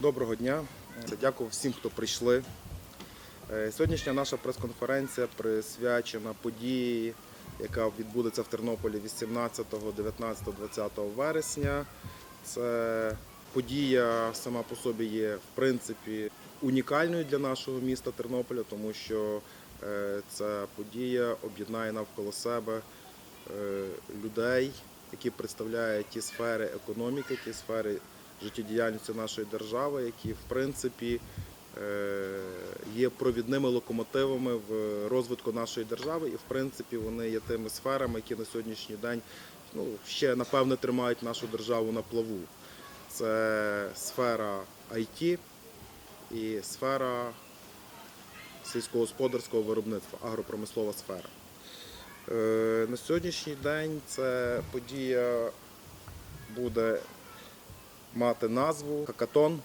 Доброго дня. Е, Дякую всім, хто прийшли. Е, Сьогоднішня наша прес-конференція присвячена події, яка відбудеться в Тернополі 18, 19, 20 вересня. Це подія сама по собі є в принципі унікальною для нашого міста Тернополя, тому що е, ця подія об'єднає навколо себе людей, які представляють ті сфери економіки, ті сфери життєдіяльності нашої держави, які в принципі е, є провідними локомотивами в розвитку нашої держави, і в принципі вони є тими сферами, які на сьогоднішній день ну, ще напевне тримають нашу державу на плаву. Це сфера IT і сфера сільськогосподарського виробництва, агропромислова сфера. Е, На сьогоднішній день ця подія буде мати назву Хакатон.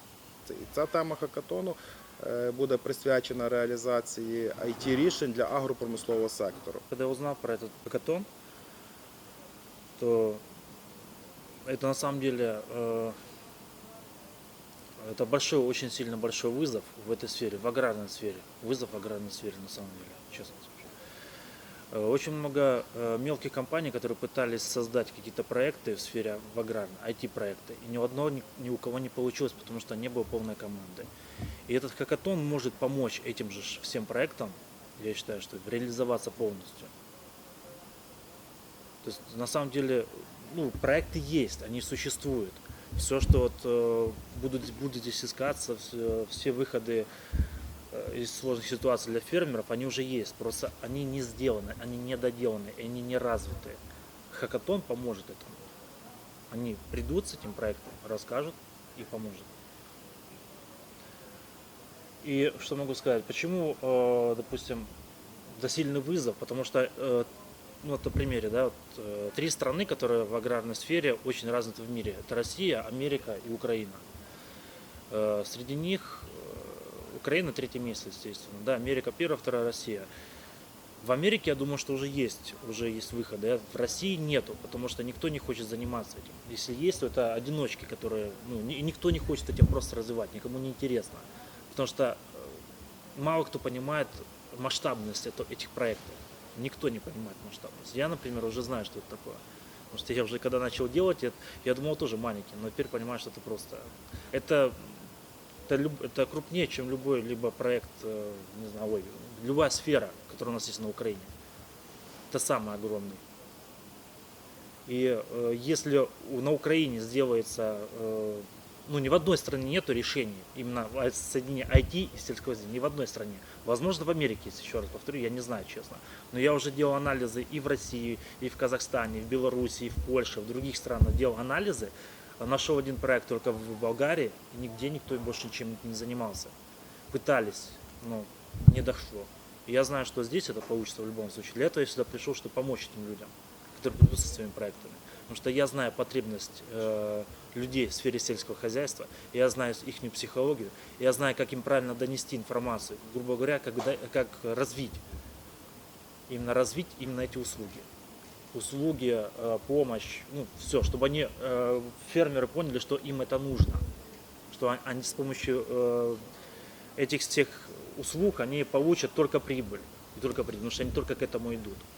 Це- І ця тема хакатону е, буде присвячена реалізації it рішень для агропромислового сектору. Когда я узнал про этот хакатон, то это на самом деле э, это большой, очень сильно большой вызов в этой сфере, в аграрной сфере. Вызов в аграрной сфере на самом деле, честно скажу. Э, Очень много э, мелких компаний, которые пытались создать какие-то проекты в сфере в аграрной, IT-проекты. И ни у одного, ни, у кого не получилось, потому что не было полной команды. И этот хакатон может помочь этим же всем проектам, я считаю, что реализоваться полностью. То есть на самом деле, ну, проекты есть, они существуют. Все, что вот э, будут, будут здесь искаться, все, все выходы из сложных ситуаций для фермеров, они уже есть. Просто они не сделаны, они не доделаны, они не развиты. Хакатон поможет этому. Они придут с этим проектом, расскажут и поможет. И что могу сказать? Почему, э, допустим, это сильный вызов? Потому что, э, ну, вот на примере, да, вот, э, три страны, которые в аграрной сфере очень развиты в мире. Это Россия, Америка и Украина. Среди них Украина третье место, естественно. Да, Америка первая, вторая Россия. В Америке, я думаю, что уже есть, уже есть выходы. а В России нету, потому что никто не хочет заниматься этим. Если есть, то это одиночки, которые, ну, ни- никто не хочет этим просто развивать, никому не интересно. Потому что э, мало кто понимает масштабность этих проектов. Никто не понимает масштабность. Я, например, уже знаю, что это такое. Потому что я уже когда начал делать я думал тоже маленький, но теперь понимаю, что это просто... Это, это, люб- это крупнее, чем любой либо проект, э, не знаю, ой, любая сфера, которая у нас есть на Украине. Это самый огромный. И э, если на Украине сделается, э, ну ни в одной стране нету решений именно в соединении IT и сельского ни в одной стране. Возможно, в Америке есть, еще раз повторю, я не знаю, честно. Но я уже делал анализы и в России, и в Казахстане, и в Беларуси, и в Польше, в других странах делал анализы. Нашел один проект только в Болгарии, и нигде никто больше ничем не занимался. Пытались, но не дошло. И я знаю, что здесь это получится в любом случае. Для этого я сюда пришел, чтобы помочь этим людям, которые придут со своими проектами. Потому что я знаю потребность э, людей в сфере сельского хозяйства, я знаю их психологию, я знаю, как им правильно донести информацию, грубо говоря, как, как развить, именно развить именно эти услуги. Услуги, э, помощь, ну, все, чтобы они, э, фермеры поняли, что им это нужно, что он- они с помощью э, этих всех услуг, они получат только прибыль, и только прибыль, потому что они только к этому идут.